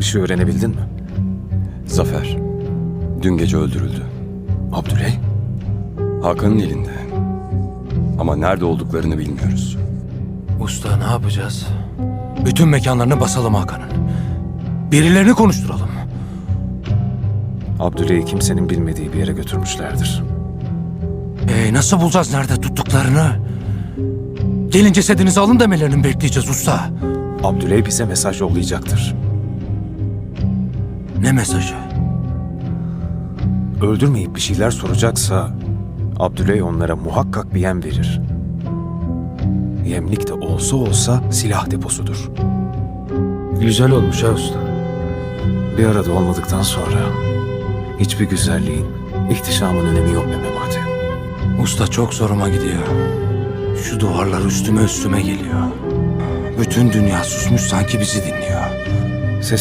Bir şey öğrenebildin mi? Zafer, dün gece öldürüldü. Abdüley? Hakan'ın elinde. Ama nerede olduklarını bilmiyoruz. Usta ne yapacağız? Bütün mekanlarını basalım Hakan'ın. Birilerini konuşturalım. Abdüley'i kimsenin bilmediği bir yere götürmüşlerdir. Ee, nasıl bulacağız nerede tuttuklarını? Gelin cesedinizi alın demelerini bekleyeceğiz usta? Abdüley bize mesaj yollayacaktır. Ne mesajı? Öldürmeyip bir şeyler soracaksa Abdüley onlara muhakkak bir yem verir. Yemlik de olsa olsa silah deposudur. Güzel olmuş ha usta. Bir arada olmadıktan sonra hiçbir güzelliğin, ihtişamın önemi yok Memati. Usta çok zoruma gidiyor. Şu duvarlar üstüme üstüme geliyor. Bütün dünya susmuş sanki bizi dinliyor. Sesi